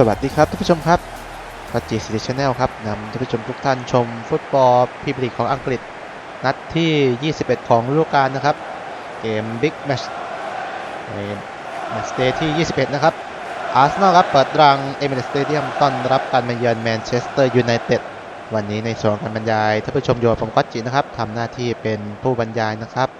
สวัสดีครับท่านผู้ชมครับกัจจีซีชแนลครับนำท่านผู้ชมทุกท่านชมฟุตบอลพรีเมียร์ลีกของอังกฤษ นัดที่ 21 ของฤดูกาลนะครับ เกมบิ๊กแมชในแมตช์เดย์ที่ 21 นะครับ อาร์เซนอลครับ เปิดรังเอเมเรสเตเดียมต้อนรับการมาเยือนแมนเชสเตอร์ยูไนเต็ดวันนี้ในส่วนการบรรยายท่านผู้ชมโยนผมกัจจีนะครับทำหน้าที่เป็นผู้บรรยายนะครับ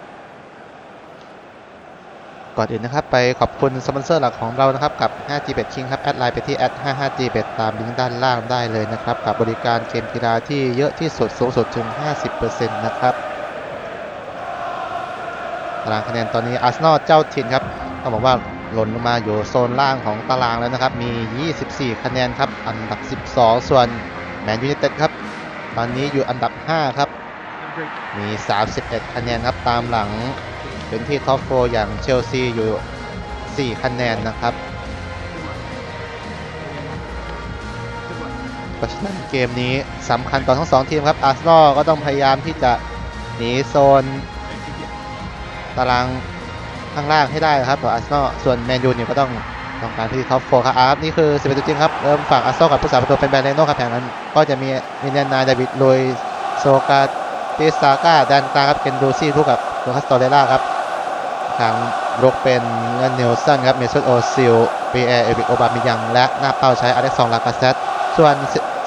ก่อนอื่นนะครับ ไปขอบคุณสปอนเซอร์หลักของเรานะครับ กับ 5G Bet King ครับ แอดไลน์ไปที่แอด @55G Bet ตามลิงก์ด้านล่างได้เลยนะครับ กับบริการเกมกีฬาที่เยอะที่สุดสูงสุดถึง 50%นะครับตารางคะแนนตอนนี้อาร์เซนอลเจ้าถิ่นครับต้องบอกว่าหล่นลงมาอยู่โซนล่างของตารางแล้วนะครับ มี 24 คะแนนครับอันดับ 12 ส่วนแมนยูไนเต็ดครับตอนนี้อยู่อันดับ 5 ครับ มี 31 คะแนนครับตามหลัง เป็นที่ท็อปโฟร์อย่างเชลซีอยู่ 4 คะแนนนะครับ เพราะฉะนั้นเกมนี้สำคัญต่อทั้งสองทีมครับอาร์เซนอลก็ต้องพยายามที่จะหนีโซนตารางข้างล่างให้ได้ครับต่ออาร์เซนอลส่วนแมนยูเนี่ยก็ต้องต้องการที่ท็อปโฟร์ครับอ่าครับนี่คือ11ตัวจริงครับเริ่มฝั่งอาร์เซนอลกับผู้สาประตูเป็นแบรนโน่ครับแผงนั้น ก็จะมีมินยนนาดาวิดลุยโซกาติสาก้าแดนกลาครับเคนดูซี่คู่กับโลคัสตอเรล่าครับ ทางรกเป็นเงินเนลสันครับเมซุตโอซิลปีแอร์เอริกโอบามิยัง และหน้าเป้าใช้อเล็กซองลากาเซตส่วน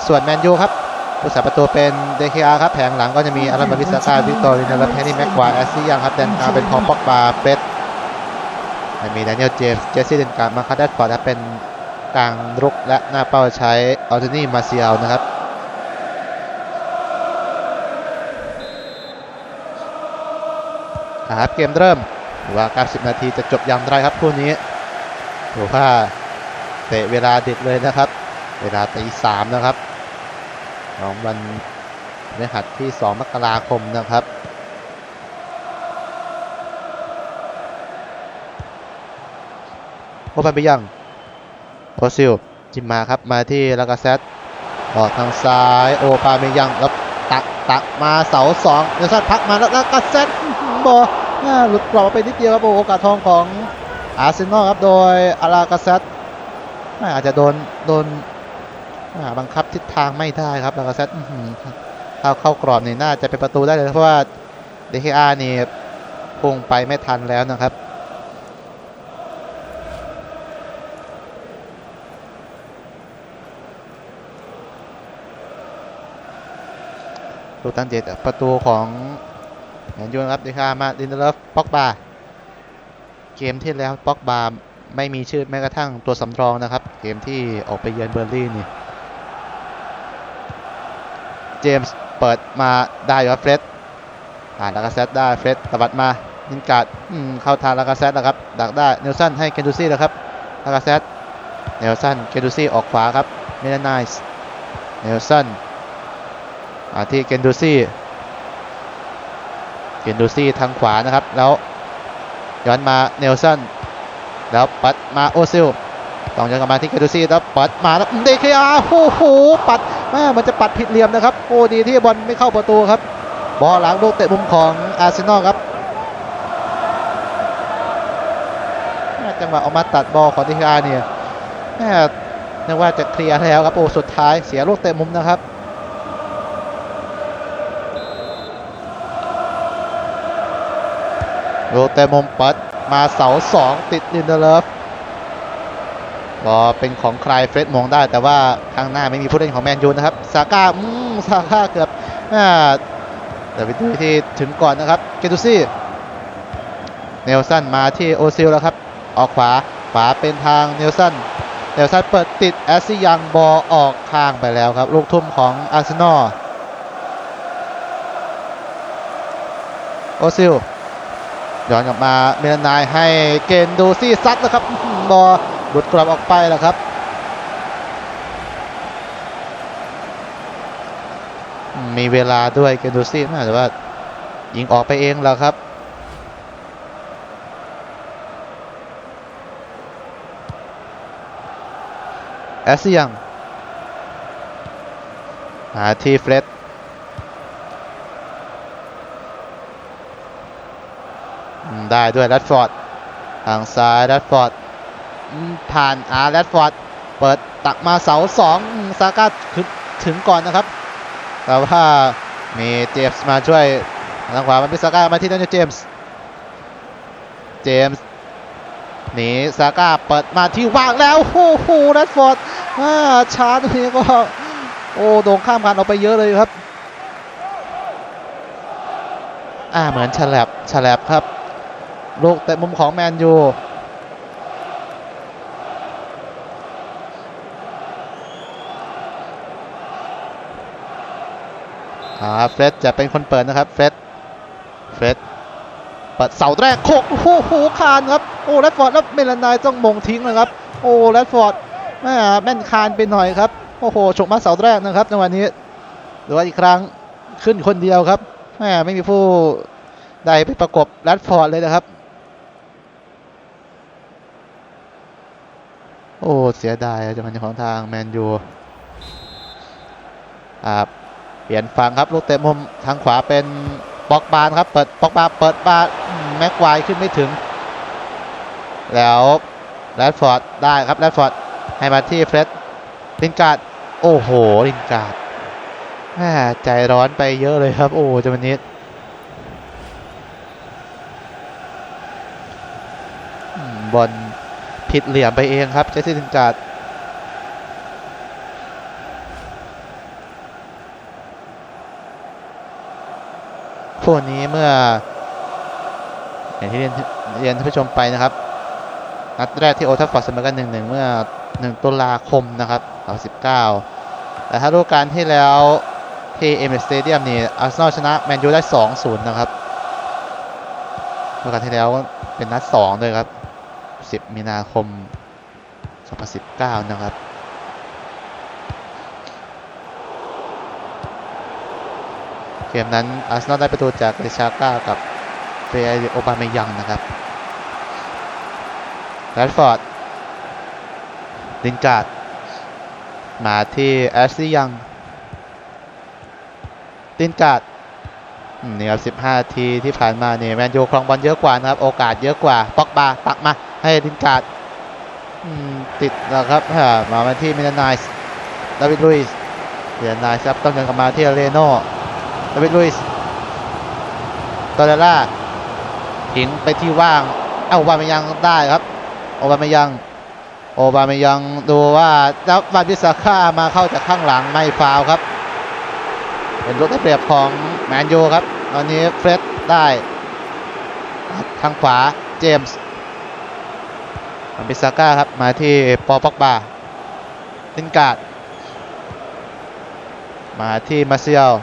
ส่วนแมนยูครับผู้สาประตูเป็นเดคิอาครับแผงหลังก็จะมีอารันบาริสกาวิกตอรินาและแพนนี่แม็กควาแอสซี่ยังครับแดนกลางเป็นของป็อกบาเฟสมีแดเนียลเจมส์เจสซี่เดนการ์มาคัดแดดฟอร์ดและเป็นกลางรุกและหน้าเป้าใช้ออร์เทนี่มาเซียลนะครับครับเกมเริ่ม หรือว่า 90 นาทีจะจบอย่างไรครับคู่นี้ถือว่าเตะเวลาเด็ดเลยนะครับ เวลาตีสามนะครับของวันพฤหัสที่ 2 มกราคมนะครับโอปันไปยังโอซิลจิมมาครับมาที่ลากาเซตออกทางซ้ายโอปาเมยังแล้วตักตักมาเสาสองเนลสันพักมาแล้วลากาเซตบอลอ่ หลุดกรอบไปนิดเดียวครับโอกาสทองของอาร์เซนอลครับโดยอารากาเซตอาจจะโดนโดนบังคับทิศทางไม่ได้ครับอารากาเซตอื้อหือถ้าเข้ากรอบนี่น่าจะเป็นประตูได้เลยเพราะว่าเดคอานี่พุ่งไปไม่ทันแล้วนะครับดูตันเด็ดประตูของ แมนยูนครับเดคามาลินเดเลฟป็อกบาเกมที่แล้วป็อกบาไม่มีชื่อแม้กระทั่งตัวสำรองนะครับ เกมที่ออกไปเยือนเบอร์ลี่นี่ เจมส์เปิดมาได้ครับเฟร็ดผ่านลากาเซตได้เฟร็ดตวัดมานินการ์ดเข้าทางลากาเซตแล้วครับ ดักได้เนลสันให้เคนดูซี่แล้วครับลากาเซตเนลสันเคนดูซี่ออกขวาครับเมลานไนส์เนลสันมาที่เคนดูซี่ เคนดูซี่ทางขวานะครับ แล้วย้อนมาเนลสันแล้วปัดมาโอซิลต้องย้อนกลับมาที่เคนดูซี่แล้วปัดมาแล้วเดคอาโอ้โหปัดแม่มันจะปัดผิดเหลี่ยมนะครับโอ้ดีที่บอลไม่เข้าประตูครับ บอลหลังลูกเตะมุมของอาร์เซนอลครับแม่จังหวะออกมาตัดบอลของเดคอาเนี่ยแม่นึกว่าจะเคลียร์แล้วครับโอ้สุดท้ายเสียลูกเตะมุมนะครับ โรเตมมปัดมาเสาสองติดลินเดเลฟก็เป็นของใครเฟรดมองได้แต่ว่าข้างหน้าไม่มีผู้เล่นของแมนยูนะครับซาก้าอืมซาก้าเกือบอ่าแต่วิธีที่ถึงก่อนนะครับเกตุซี่เนลสันมาที่โอซิลแล้วครับ ออกขวาขวาเป็นทางเนลสันเนลสันเปิดติดแอสซิยังบอออกข้างไปแล้วครับ ลูกทุ่มของอาร์เซนอลโอซิล ย้อนกลับมาเมลนายให้เกนดูซี่ซัดนะครับบอลหลุดกรอบออกไปแล้วครับมีเวลาด้วยเกนดูซี่น่ว่ายิงออกไปเองแล้วครับแอสซิยังหาที่เฟรด อืม ได้ด้วยแรดฟอร์ดทางซ้ายแรดฟอร์ดผ่านอาร์แรดฟอร์ดเปิดตักมาเสาสองซาก้าถึงถึงก่อนนะครับ แต่ว่ามีเจมส์มาช่วยทางขวามันเป็นซาก้ามาที่นั่นเจมส์เจมส์หนีซาก้าเปิดมาที่ว่างแล้วโอ้โหแรดฟอร์ดอาชาร์ตรงนี้ก็โอ้โด่งข้ามกันออกไปเยอะเลยครับ อ่าเหมือนฉลับฉลับครับ ลูกแต่มุมของแมนยูอ่าเฟรดจะเป็นคนเปิดนะครับ เฟรดเฟรดเปิดเสาแรกโคกโอ้โหคานครับ โอ้แรดฟอร์ดแล้วเมลานายต้องมงทิ้งนะครับ โอ้แรดฟอร์ดแม่แม่นคานไปหน่อยครับ โอ้โหฉกมาเสาแรกนะครับจังหวะนี้หรือว่าอีกครั้งขึ้นคนเดียวครับแม่ไม่มีผู้ใดไปประกบแรดฟอร์ดเลยนะครับ อ้เสียดายจังหวะของทางแมนยูอ่าเปลี่ยนฝั่งครับลูกเตะมุมทางขวาเป็นบ็อกบาร์ครับเปิดบ็อกบาเปิดบาแม็กควายขึ้นไม่ถึง แล้วแรดฟอร์ดได้ครับแรดฟอร์ดให้มาที่เฟรดลินการ์ดโอ้โหลินการ์ดแม่ใจร้อนไปเยอะเลยครับ โอ้จังหวะนี้บอล ผิดเหลี่ยมไปเองครับเจสซี่ลินการ์ดพวกนี้เมื่ออย่างที่เรียนเรียนท่านผู้ชมไปนะครับนัดแรกที่โอทัฟฟอร์ดเสมอกันหนึ่งหนึ่งเมื่อหนึ่งตุลาคมนะครับ2019แต่ถ้าดูการที่แล้วที่เอเมสเตเดียมนี่อาร์เซนอลชนะแมนยูได้2-0นย์นะครับดูการที่แล้วเป็นนัด2เลยครับ 10 มีนาคม 2019 นะครับเกมนั้นอาร์เซนอลได้ประตูจากเดชาก้ากับเฟยโอบาเมยังนะครับแรดฟอร์ดลินการ์ดมาที่แอชลีย์ยังลินการ์ด นี่ครับ 15 ทีที่ผ่านมาเนี่ยแมนยูครองบอลเยอะกว่านะครับ โอกาสเยอะกว่าป็อกบาตักมา ให้ลินการ์ดติดนะครับมามาที่มิลานายส์ดาวิดลุยส์มิลานายส์ครับต้องเดินกลับมาที่เรโน่ดาวิดลุยส์ตอเรล่าหิงไปที่ว่างเอ้าโอบามายังได้ครับโอบามายังโอบามายังดูว่าแล้ววาบิสาค่ามาเข้าจากข้างหลังไม่ฟาวครับ เป็นลูกได้เปรียบของแมนยูครับ ตอนนี้เฟรดได้ทางขวาเจมส์วาบิสาก้าครับ มาที่ปอปอกบาลินการ์ดมาที่มาเซียล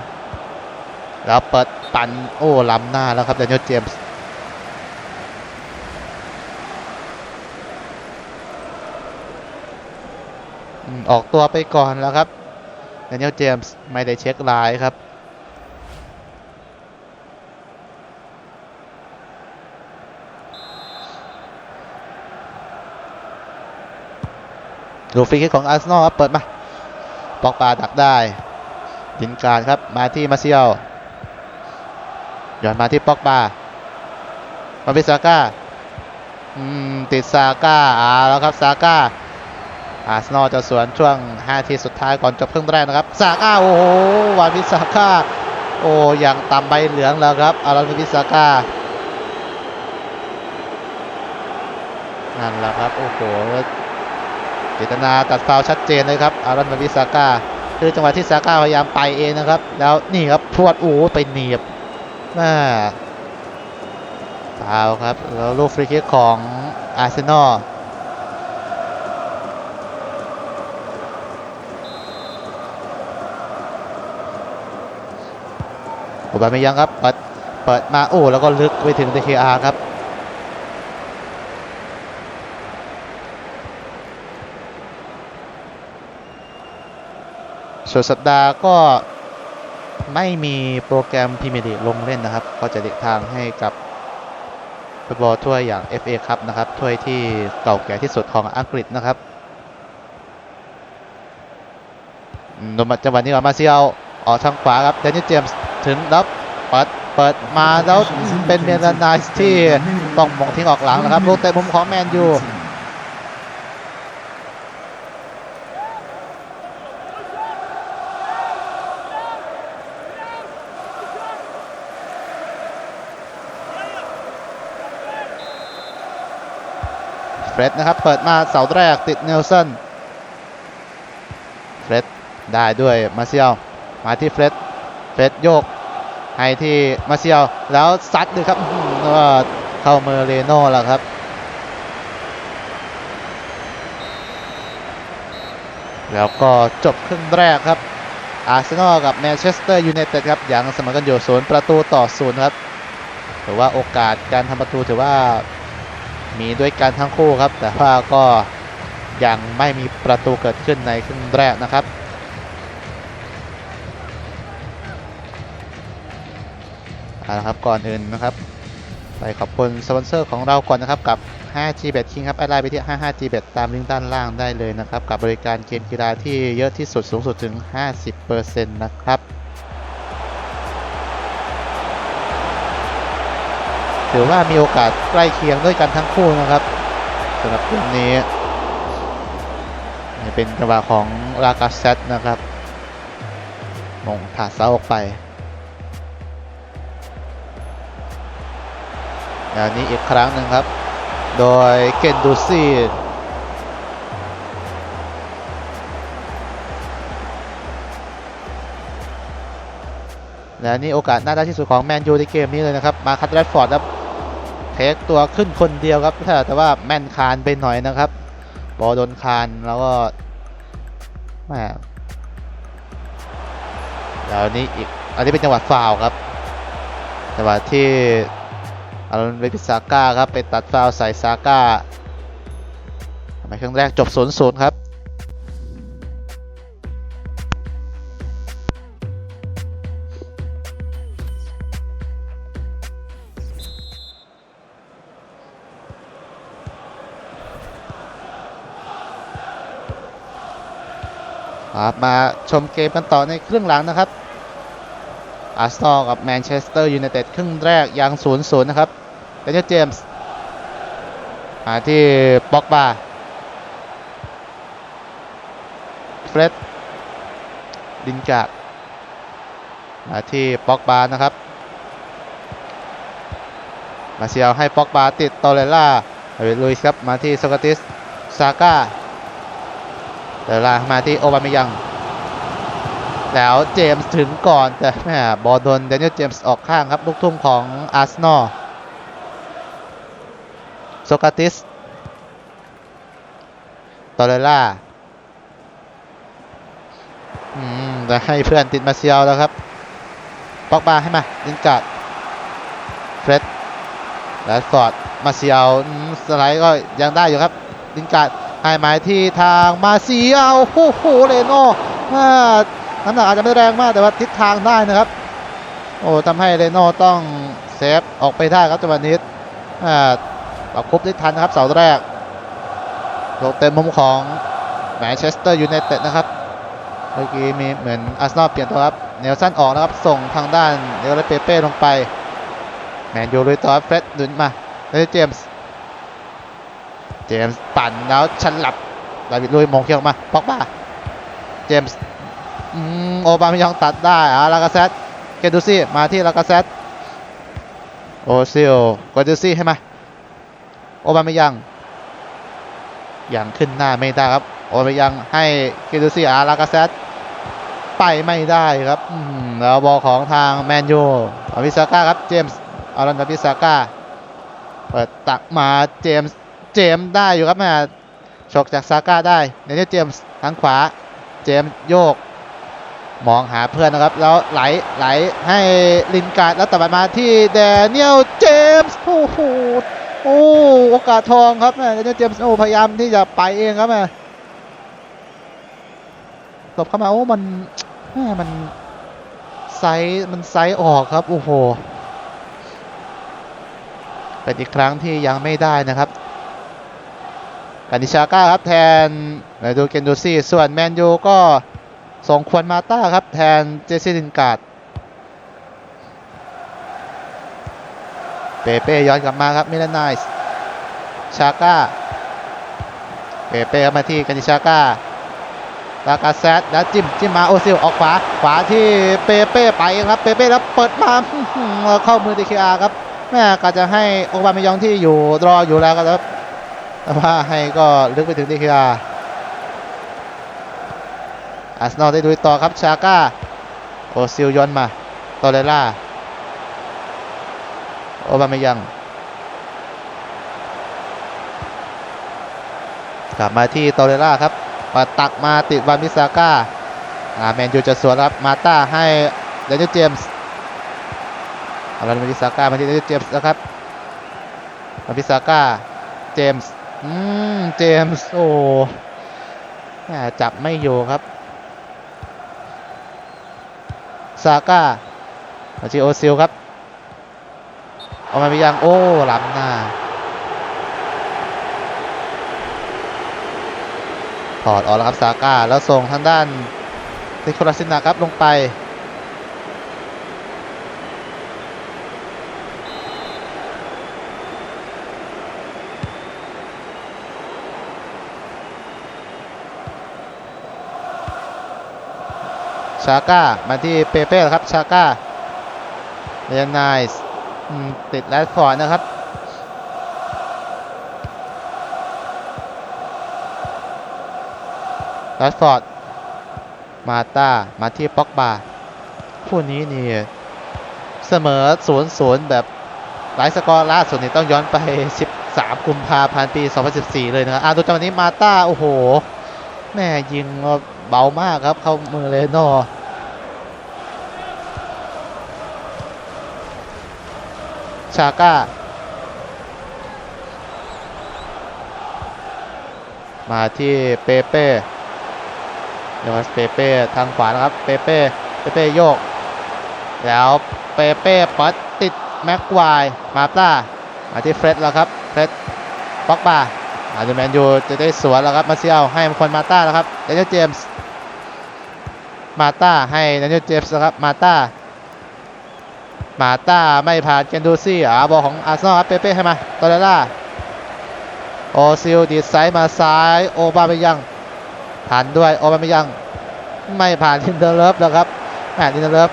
แล้วเปิดปั่นโอ้ล้ำหน้าแล้วครับเดนิเอลเจมส์ออกตัวไปก่อนแล้วครับ เดนิเอลเจมส์ไม่ได้เช็คลน์ครับดูฟรีคิกของอาร์เซนอลครับ เปิดมาปอกปาดักได้ดินการดครับมาที่มาเซียลย้อนมาที่ปอกบามาเป็นซาก้าอืมติดซาก้าอ่าแล้วครับซาก้า อาร์เซนอลจะสวนช่วง5ทีสุดท้ายก่อนจบครึ่งแรกนะครับซาก้าโอ้โหวานวิซาก้าโอ้ยังตามใบเหลืองแล้วครับอารอนวิซาก้านั่นแหละครับโอ้โหเจตนาตัดฟาวชัดเจนเลยครับอารอนวิซาก้าคือจังหวะที่ซาก้าพยายามไปเองนะครับ แล้วนี่ครับพรวดโอ้โหไปหนีบน่าฟาวครับแล้วลูกฟรีคิกของอาร์เซนอล โอบาเมยังครับ เปิดเปิดมาโอ้แล้วก็ลึกไปถึง DKR ครับสุดสัปดาห์ก็ไม่มีโปรแกรมพรีเมียร์ลีกลงเล่นนะครับ ก็จะเด็กทางให้กับฟุตบอลถ้วยอย่าง FA ครับนะครับถ้วยที่เก่าแก่ที่สุดของอังกฤษนะครับโนมจังหวะนี้ออกมาเซียวออกทางขวาครับเดนิสเจมส์ ถึงรับเปิดเปิดมาแล้วเป็นเมลานายที่ต้องมองทิ้งออกหลังนะครับลูกเตะมุมของแมนยูเฟรดนะครับ เปิดมาเสาแรกติดเนลสันเฟรดได้ด้วยมาเซียวมาที่เฟรดเฟรดโยก ให้ที่มาเซียลแล้วซัดเลยครับก็เข้าเมเรโน่แล้วครับ แล้วก็จบครึ่งแรกครับ อาร์เซนอลกับแมนเชสเตอร์ยูไนเต็ดครับยังเสมอกันอยู่ศูนย์ประตูต่อศูนย์ครับถือว่าโอกาสการทำประตูถือว่ามีด้วยกันทั้งคู่ครับ แต่ว่าก็ยังไม่มีประตูเกิดขึ้นในครึ่งแรกนะครับ เอาละครับก่อนอื่นนะครับไปขอบคุณสปอนเซอร์ของเราก่อนนะครับกับ 5G Bet King ครับแอดไลน์ไปที่ 55G Bet ตามลิงก์ด้านล่างได้เลยนะครับ กับบริการเกมกีฬาที่เยอะที่สุดสูงสุดถึง 50%นะครับถือว่ามีโอกาสใกล้เคียงด้วยกันทั้งคู่นะครับสำหรับเกมนี้นี่เป็นจังหวะของลากาเซตนะครับมงถาดเสาออกไป อันนี้อีกครั้งหนึ่งครับ โดยเกนดูซี่และนี่โอกาสน่าได้ที่สุดของแมนยูในเกมนี้เลยนะครับ มาคัตแรดฟอร์ดครับเทคตัวขึ้นคนเดียวครับ แต่ว่าแม่นคานไปหน่อยนะครับ บอลโดนคานแล้วก็แหมแล้วนี่อีก อันนี้เป็นจังหวะฟาวครับจังหวะที่ อารอนเวปิซาก้าครับไปตัดฟาวใส่ซาก้าทำไมครึ่งแรกจบ0-0ครับครับมาชมเกมกันต่อในครึ่งหลังนะครับ อาร์เซอลกับแมนเชสเตอร์ยูไนเต็ดครึ่งแรกยัง0ูนย์นะครับเดนเนลเจมส์หาที่ป็อกบาเฟร็ดดินกาดมาที่ป็อกบานะครับ มาเซียลให้ป็อกบาติดโตเลล่าเวลุยส์ครับมาที่โซกาติสซาก้าเดล่ามาที่โอบามิยัง แล้วเจมส์ถึงก่อนแต่แม่บอลโดนเดน i ยลเจมส์ออกข้างครับ ลูกทุ่มของอาร์เซนอลโซกาติสตอเรล่าอืมจะให้เพื่อนติดมาเซียลแล้วครับปอกบาให้มาลินกาดเฟร็ดและสอดมาเซียลสไลด์ก็ยังได้อยู่ครับลินกาดให้หมายที่ทางมาเซียลโอ้โหเรโน่อ่า น้ำหนักอาจจะไม่แรงมากแต่ว่าทิศทางได้นะครับ โอ้ทำให้เรโน่ต้องเซฟออกไปได้ครับจังหวะนี้อ่าประคบได้ทันนะครับเสาแรกลงเต็มมุมของแมนเชสเตอร์ยูไนเต็ดนะครับเมื่อกี้มีเหมือนอาร์เซนอลเปลี่ยนตัวครับเนลสันออกนะครับส่งทางด้านเดลเปเป้ลงไปแมนยูลุยต่อครับเฟร็ดหนุนมาเลเจมส์เจมส์ปั่นแล้วชันหลับดาวิดลุยมองเขียออกมาปอกบ้าเจมส์ โอบามยองตัดได้อะลากาเซตเกดูซี่มาที่ลากาเซตโอซิลกดูซี่ให้มาโอบามยังยังขึ้นหน้าไม่ได้ครับ โอบามยังให้เกดูซี่อะลากาเซตไปไม่ได้ครับแล้วบอลของทางแมนยูอาวิซาก้าครับเจมส์อารันดาวิซาก้าเปิดตักมาเจมส์เจมส์ได้อยู่ครับแม่ฉกจากซาก้าได้เนเธอร์เจมส์ทางขวา เจมส์โยก มองหาเพื่อนนะครับ แล้วไหลไหลให้ลินการ์ดแล้วตัดมาที่แดเนียลเจมส์โอ้โหโอ้โอกาสทองครับแม่เดเนียลเจมส์โอ้พยายามที่จะไปเองครับแม่หลบเข้ามาโอ้มันแม่มันไซส์มันไซส์ออกครับโอ้โหเป็นอีกครั้งที่ยังไม่ได้นะครับกานิชาก้าครับแทนไมดูเกนดูซี่ส่วนแมนยูก็ ส่งควนมาต้าครับ แทนเจสซี่ลินการ์ดเปเป้ย้อนกลับมาครับมิลานไนส์ชาก้าเปเป้เข้ามาที่กานิชาก้าลากาเซตแล้วจิ้มจิ้มมาโอซิลออกขวาขวาที่เปเป้ไปครับเปเป้แล้วเปิดมาเข้ามือดีเคอาครับแม่ก็จะให้โอบาเมยองที่อยู่รออยู่แล้วครับโอแต่ว่าให้ก็ลึกไปถึงดีคีย อาร์เซนอลได้ดูต่อครับชาก้าโอซิลย้อนมาตอเรล่าโอบาเมยังกลับมาที่ตอเรล่าครับมาตักมาติดวันมิซาก้าอ่าแมนยูจะสวนครับมาต้าให้เดนิเจมส์เอาวันมิซาก้ามาที่เดนิเจมส์นะครับวันมิซาก้าเจมส์อืมเจมส์โอ้จับไม่อยู่ครับ ซาก้ามาจีโอซิลครับเอามาไปยังโอ้ล้ำหน้าถอดออกแล้วครับซาก้าแล้วส่งทางด้านเทโคลาซินาครับลงไป ชาก้ามาที่เปเป้ครับชาก้าเรียนไนส์ติดแรดฟอร์ดนะครับแรดฟอร์ดมาตามาที่ป็อกบาคู่นี้นี่เสมอ0ูนย์แบบไลฟ์สกอร์ล่าสุดนี่ต้องย้อนไป 13 กุมภาพันธ์ปี 2014 เลยนะครับอ่าดูจังหวะนี้มาตาโอ้โหแม่ยิงเบามากครับ เข้ามือเลโน ชาก้า มาที่เปเป้เดี๋ยวเปเป้ทางขวานะครับ เปเป้ เปเป้โยก แล้วเปเป้ปัดติดแม็กควาย มาต้า มาที่เฟร็ดแล้วครับ เฟร็ดบ็อกบาอาจจะแมนยูจะได้สวนแล้วครับ มาเซียวให้คนมาต้าแล้วครับ เดนิเอลเจมส์ มาต้าให้เดนิเอลเจมส์ครับ มาต้า มาต้าไม่ผ่านเกนดูซี่อาบอลของอาร์เซนอลครับเปเป้ให้มาตอรเรล่าโอซิลดีดไซด์มาซ้ายโอบาเมยังผ่านด้วยโอบาเมยังไม่ผ่านทินเดอร์เลิฟแล้วครับแหมทินเดอร์เลิฟ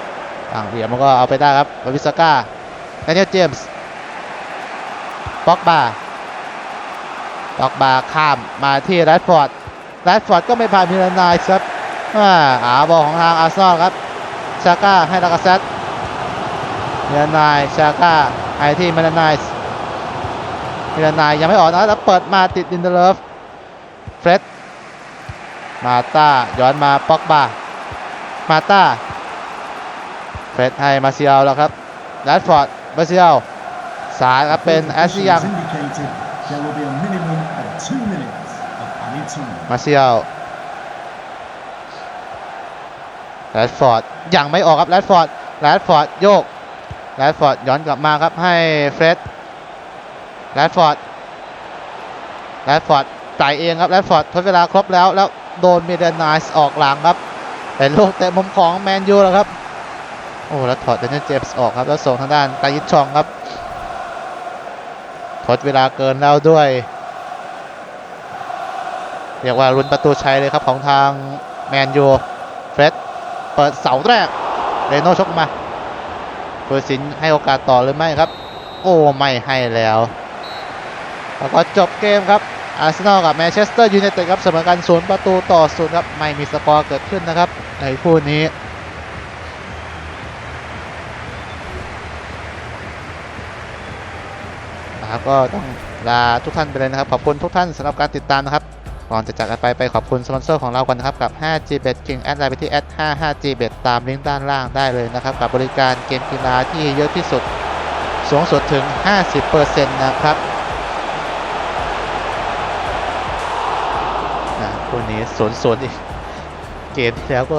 ต่างเหลี่ยมมันก็เอาไปได้ครับบาวิสก้าแดเนียลเจมส์บ็อกบาบ็อกบาข้ามมาที่แรดฟอร์ดแรดฟอร์ดก็ไม่ผ่านมิลานายครับอ่าอาบอลของทางอาร์เซนอลครับชาก้าให้ลากาเซต มิลานายชาก้าให้ที่มิลานายส์มิลานายยังไม่ออกนะแล้วเปิดมาติดดินเดอร์เลิฟเฟร็ดมาต้าย้อนมาป็อกบามาต้าเฟรดให้มาเซียลแล้วครับแรดฟอร์ดมาเซียลสายครับเป็นแอสซิยัง indicated there will be a minimum of two minutes of added time. มาเซียลแรดฟอร์ดยังไม่ออกครับแรดฟอร์ดแรดฟอร์ดโยก แรดฟอร์ดย้อนกลับมาครับให้เฟรดแรดฟอร์ดแรดฟอร์ดจ่ายเองครับแรดฟอร์ดทดเวลาครบแล้วแล้วโดนเมเดนไนส์ออกหลังครับเป็นลูกเตะมุมของแมนยูแล้วครับโอ้แล้วถอดเดนเจมส์ออกครับแล้วส่งทางด้านกายิชชองครับทดเวลาเกินแล้วด้วยเรียกว่าลุ้นประตูชัยเลยครับของทางแมนยูเฟรดเปิดเสาแรกเรโน่ชกมา เฟอร์ซินให้โอกาสต่อหรือไม่ครับ โอ้ไม่ให้แล้ว แล้วก็จบเกมครับอาร์เซนอลกับแมนเชสเตอร์ยูไนเต็ดครับเสมอกันศูนย์ประตูต่อศูนย์ครับไม่มีสกอร์เกิดขึ้นนะครับในคู่นี้นะครับก็ต้องลาทุกท่านไปเลยนะครับ ขอบคุณทุกท่านสำหรับการติดตามนะครับ ก่อนจะจากกันไปไปขอบคุณสปอนเซอร์ของเราก่อนนะครับกับ 5G Bet King แอดไลน์ไปที่ 55G Bet ตามลิงก์ด้านล่างได้เลยนะครับ กับบริการเกมกีฬาที่เยอะที่สุด สูงสุดถึง 50%นะครับอ่าคู่นี้สวนสวนอีก เกมที่แล้วก็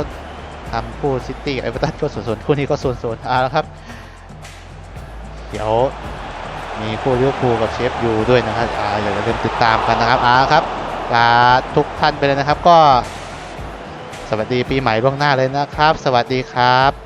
ทำคู่ซิตี้กับเอเวอร์ตันก็สวนสวนคู่นี้ก็สวนสวนอ่าแล้วครับ เดี๋ยวมีคู่ลิเวอร์พูลกับเชฟยูด้วยนะครับอ่าอย่าลืมติดตามกันนะครับอ่าครับ ลาทุกท่านไปเลยนะครับ ก็สวัสดีปีใหม่ล่วงหน้าเลยนะครับ สวัสดีครับ